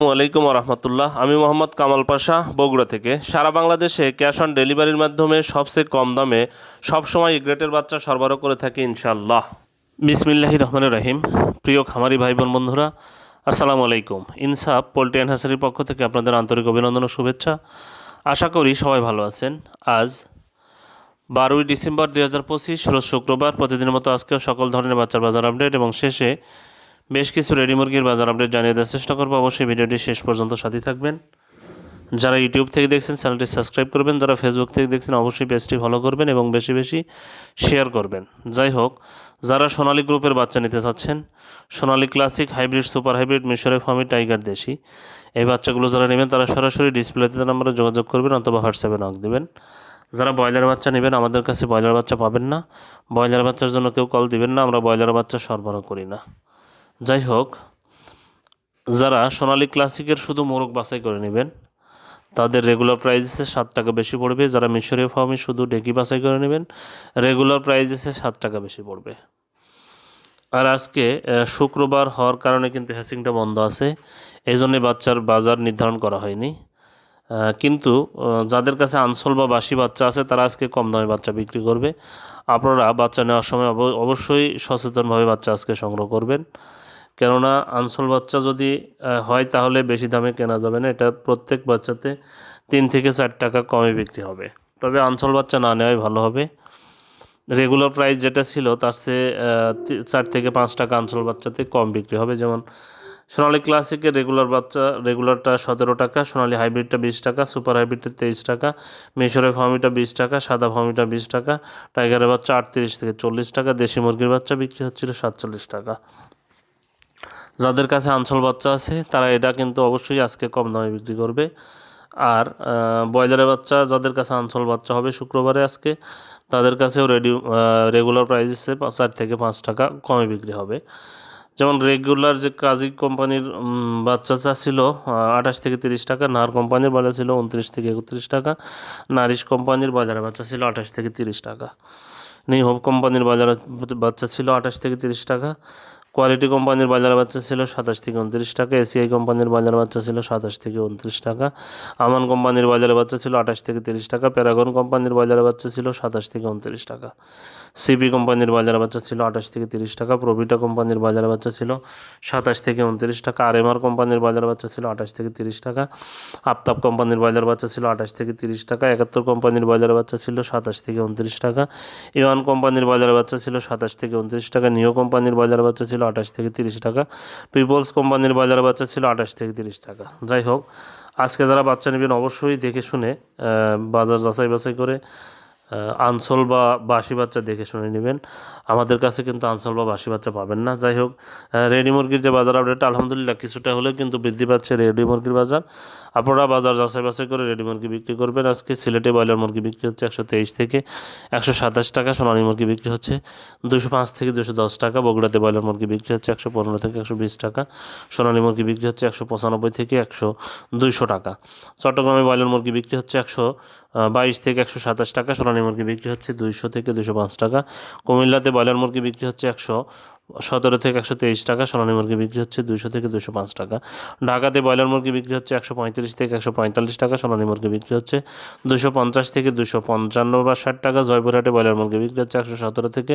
আলাইকুম রহমতুল্লাহ। আমি মোহাম্মদ কামাল পাশা, বগুড়া থেকে। সারা বাংলাদেশে ক্যাশ অন ডেলিভারির মাধ্যমে সবচেয়ে কম দামে সবসময় গ্রেটের বাচ্চা সরবরাহ করে থাকি ইনশাল্লাহ বিসমিল্লাহি রহমান রহিম। প্রিয় খামারি ভাই বোন বন্ধুরা, আসসালামু আলাইকুম। ইনসাফ পোল্ট্রি অ্যান্ড হ্যাসারির পক্ষ থেকে আপনাদের আন্তরিক অভিনন্দন ও শুভেচ্ছা। আশা করি সবাই ভালো আছেন। আজ বারোই ডিসেম্বর দুই হাজার পঁচিশ শুক্রবার। প্রতিদিনের মতো আজকেও সকল ধরনের বাচ্চার বাজার আপডেট এবং শেষে বেশ কিছু রেডি মুরগির বাজার আপডেট জানিয়ে দেওয়ার চেষ্টা করব। অবশ্যই ভিডিওটি শেষ পর্যন্ত সাথে থাকবেন। যারা ইউটিউব থেকে দেখছেন, চ্যানেলটি সাবস্ক্রাইব করবেন। যারা ফেসবুক থেকে দেখছেন, অবশ্যই পেজটি ফলো করবেন এবং বেশি বেশি শেয়ার করবেন। যাই হোক, যারা সোনালী গ্রুপের বাচ্চা নিতে চাচ্ছেন, Sonali classic hybrid super hybrid মিশরে ফার্মি টাইগার দেশি, এই বাচ্চাগুলো যারা নেবেন, তারা সরাসরি ডিসপ্লেতে নাম্বারে যোগাযোগ করবেন অথবা হোয়াটসঅ্যাপে নক দেবেন। যারা ব্রয়লার বাচ্চা নেবেন, আমাদের কাছে ব্রয়লার বাচ্চা পাবেন না। ব্রয়লার বাচ্চার জন্য কেউ কল দিবেন না, আমরা ব্রয়লার বাচ্চা সরবরাহ করি না। যাই হোক যারা সোনালী ক্লাসিকের শুধু মোরগ বাছাই করে নেবেন, তাদের রেগুলার প্রাইসে সাত টাকা বেশি পড়বে। যারা মিশরীয় ফার্মে শুধু ডেকি বাছাই করে নেবেন রেগুলার প্রাইসে সাত টাকা বেশি পড়বে। আর আজকে শুক্রবার হওয়ার কারণে কিন্তু হ্যাসিংটা বন্ধ আছে। এই জন্যে বাচ্চার বাজার নির্ধারণ করা হয়নি। কিন্তু যাদের কাছে আনসোল বা বাসি বাচ্চা আছে, তারা আজকে কম দামে বাচ্চা বিক্রি করবে। আপনারা বাচ্চা নেওয়ার সময় অব- অবশ্যই সচেতনভাবে বাচ্চা আজকে সংগ্রহ করবেন। কেননা আনসোল বাচ্চা যদি হয় তাহলে বেশি দামে কেনা যাবে না। এটা প্রত্যেক বাচ্চাতে তিন থেকে চার টাকা কমে বিক্রি হবে। তবে আনসোল বাচ্চা না নেওয়াই ভালো হবে। রেগুলার প্রাইস যেটা ছিল তার চেয়ে চার থেকে পাঁচ টাকা আনসোল বাচ্চাতে কম বিক্রি হবে। যেমন সোনালি ক্লাসিকের রেগুলার বাচ্চা, রেগুলারটা সতেরো টাকা, সোনালী হাইব্রিডটা বিশ টাকা, সুপার হাইব্রিডটা তেইশ টাকা, মিশরের ফার্মিটা বিশ টাকা, সাদা ফার্মিটা বিশ টাকা, টাইগারের বাচ্চা আটত্রিশ থেকে চল্লিশ টাকা, দেশি মুরগির বাচ্চা বিক্রি হচ্ছিল সাতচল্লিশ টাকা। যাদের কাছে আঞ্চল বাচ্চা আছে তারা এটা কিন্তু অবশ্যই আজকে কম দামে বিক্রি করবে। আর ব্রয়লারের বাচ্চা যাদের কাছে আঞ্চল বাচ্চা হবে শুক্রবারে আজকে তাদের কাছেও রেডি রেগুলার প্রাইসে চার থেকে পাঁচ টাকা কমে বিক্রি হবে। যেমন রেগুলার যে কাজী কোম্পানির উম, বাচ্চা চা ছিল আঠাশ থেকে তিরিশ টাকা নার কোম্পানির বাজার ছিল উনত্রিশ থেকে একত্রিশ টাকা নারিশ কোম্পানির বাজারে বাচ্চা ছিল আঠাশ থেকে তিরিশ টাকা নিউ কোম্পানির বাজারে বাচ্চা ছিল আঠাশ থেকে তিরিশ টাকা কোয়ালিটি কোম্পানির বাজার বাচ্চা ছিল সাতাশ থেকে উনত্রিশ টাকা এসিআই কোম্পানির বাজার বাচ্চা ছিল সাতাশ থেকে উনত্রিশ টাকা আমান কোম্পানির বাজার বাচ্চা ছিল আঠাশ থেকে তিরিশ টাকা প্যারাগন কোম্পানির বাজারে বাচ্চা ছিল সাতাশ থেকে উনত্রিশ টাকা সিপি কোম্পানির বাজার বাচ্চা ছিল আঠাশ থেকে তিরিশ টাকা প্রভিটা কোম্পানির বাজার বাচ্চা ছিল সাতাশ থেকে উনত্রিশ টাকা আর এমআর কোম্পানির বাজার বাচ্চা ছিল আঠাশ থেকে তিরিশ টাকা আফতাব কোম্পানির বাজার বাচ্চা ছিল আঠাশ থেকে তিরিশ টাকা একাত্তর কোম্পানির বাজার বাচ্চা ছিল সাতাশ থেকে উনত্রিশ টাকা ইওয়ান কোম্পানির বাজার বাচ্চা ছিল সাতাশ থেকে উনত্রিশ টাকা নিও কোম্পানির বাজার বাচ্চা ছিল আঠাশ থেকে তিরিশ টাকা। পিপলস কোম্পানির বাজার বাচ্চা ছিল আঠাশ থেকে তিরিশ টাকা। যাই হোক, আজকে যারা বাচ্চা নেবেন অবশ্যই দেখে শুনে বাজার যাচাই বাছাই করে আনসোল বা বাসি বাচ্চা দেখে শুনে নেবেন। আমাদের কাছে কিন্তু আনসোল বা বাসি বাচ্চা পাবেন না। যাই হোক রেডি মুরগির যে বাজার আপডেট আলহামদুলিল্লাহ কিছুটা হলেও কিন্তু বৃদ্ধি পাচ্ছে রেডি মুরগির বাজার। আপনারা বাজার যাচাই বাছাই করে রেডি মুরগি বিক্রি করবেন। আজকে সিলেটে ব্রয়লার মুরগি বিক্রি হচ্ছে একশো তেইশ থেকে একশো সাতাশ টাকা, সোনালী মুরগি বিক্রি হচ্ছে দুশো পাঁচ থেকে দুশো দশ টাকা, বগুড়াতে ব্রয়লার মুরগি বিক্রি হচ্ছে একশো পনেরো থেকে একশো বিশ টাকা, সোনালী মুরগি বিক্রি হচ্ছে একশো পঁচানব্বই থেকে একশো দুইশো টাকা। চট্টগ্রামে ব্রয়লার মুরগি বিক্রি হচ্ছে একশো বাইশ থেকে একশো সাতাশ টাকা সোনালী মুরগি বিক্রি হচ্ছে দুইশো থেকে দুশো পাঁচ টাকা। কুমিল্লাতে ব্রয়লার মুরগি বিক্রি হচ্ছে একশো। সতেরো থেকে একশো তেইশ টাকা, সোনালী মুরগি বিক্রি হচ্ছে দুশো থেকে দুশো পাঁচ টাকা। ঢাকাতে ব্রয়লার মুরগি বিক্রি হচ্ছে একশো পঁয়ত্রিশ থেকে একশো পঁয়তাল্লিশ টাকা, সোনালী মুরগি বিক্রি হচ্ছে দুশো পঞ্চাশ থেকে দুশো পঞ্চান্ন বা ষাট টাকা। জয়পুরহাটে ব্রয়লার মুরগি বিক্রি হচ্ছে একশো সতেরো থেকে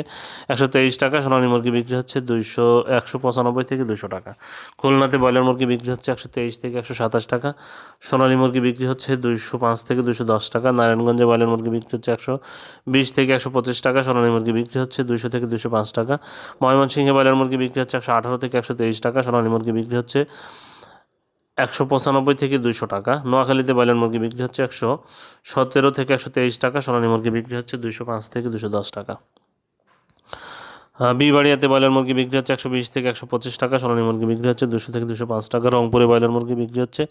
একশো তেইশ টাকা, সোনালী মুরগি বিক্রি হচ্ছে দুইশো, একশো পঁচানব্বই থেকে দুশো টাকা। খুলনাতে ব্রয়লার মুরগি বিক্রি হচ্ছে একশো তেইশ থেকে একশো সাতাশ টাকা, সোনালী মুরগি বিক্রি হচ্ছে দুইশো পাঁচ থেকে দুশো দশ টাকা। নারায়ণগঞ্জে ব্রয়লার মুরগি বিক্রি হচ্ছে একশো বিশ থেকে একশো পঁচিশ টাকা, সোনালী মুরগি বিক্রি হচ্ছে দুশো থেকে দুশো পাঁচ টাকা। ময়মনসিংহে ব্রয়লার মুরগি বিক্রি হচ্ছে একশো আঠারো থেকে একশো তেইশ টাকা, সোনালী মুরগি বিক্রি হচ্ছে একশো পঁচানব্বই থেকে দুইশো টাকা। নোয়াখালীতে ব্রয়লার মুরগি বিক্রি হচ্ছে একশো সতেরো থেকে একশো তেইশ টাকা, সোনালী মুরগি বিক্রি হচ্ছে দুশো পাঁচ থেকে দুশো দশ টাকা। বিবাড়িয়াতে ব্রয়লার মুরগি বিক্রি হচ্ছে একশো বিশ থেকে একশো পঁচিশ টাকা, সোনালী মুরগি বিক্রি হচ্ছে দুশো থেকে দুশো পাঁচ টাকা, রংপুরে ব্রয়লার মুরগি বিক্রি হচ্ছে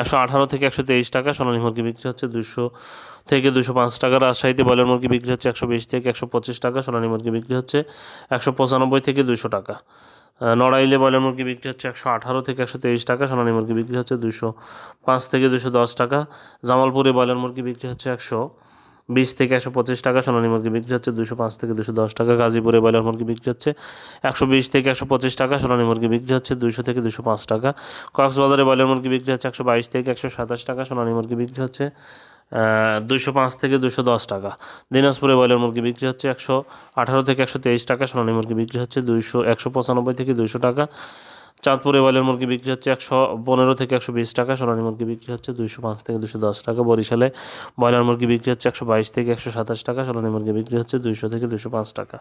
একশো আঠারো থেকে একশো তেইশ টাকা, সোনালী মুরগি বিক্রি হচ্ছে দুশো থেকে দুশো পাঁচ টাকা, রাজশাহীতে ব্রয়লার মুরগি বিক্রি হচ্ছে একশো বিশ থেকে একশো পঁচিশ টাকা, সোনালী মুরগি বিক্রি হচ্ছে একশো পঁচানব্বই থেকে দুশো টাকা। নড়াইলে ব্রয়লার মুরগি বিক্রি হচ্ছে একশো আঠারো থেকে একশো তেইশ টাকা, সোনালী মুরগি বিক্রি হচ্ছে দুশো পাঁচ থেকে দুশো দশ টাকা, জামালপুরে ব্রয়লার মুরগি বিক্রি হচ্ছে একশো বিশ থেকে একশো পঁচিশ টাকা, সোনালী মুরগি বিক্রি হচ্ছে দুশো পাঁচ থেকে দুশো দশ টাকা, গাজীপুরে ব্রয়লার মুরগি বিক্রি হচ্ছে একশো বিশ থেকে একশো পঁচিশ টাকা, সোনালী মুরগি বিক্রি হচ্ছে দুশো থেকে দুশো পাঁচ টাকা। কক্সবাজারে ব্রয়লার মুরগি বিক্রি হচ্ছে একশো বাইশ থেকে একশো সাতাশ টাকা, সোনালী মুরগি বিক্রি হচ্ছে দুশো পাঁচ থেকে দুশো দশ টাকা। দিনাজপুরে ব্রয়লার মুরগি বিক্রি হচ্ছে একশো আঠারো থেকে একশো তেইশ টাকা, সোনালী মুরগি বিক্রি হচ্ছে দুইশো, একশো পঁচানব্বই থেকে দুশো টাকা। চাঁদপুরে ব্রয়লার মুরগি বিক্রি হচ্ছে একশো পনেরো থেকে একশো বিশ টাকা, সোনালী মুরগি বিক্রি হচ্ছে দুইশো পাঁচ থেকে দুশো দশ টাকা, বরিশালে ব্রয়লার মুরগি বিক্রি হচ্ছে একশো বাইশ থেকে একশো সাতাশ টাকা, সোনালী মুরগি বিক্রি হচ্ছে দুইশো থেকে দুশো পাঁচ টাকা।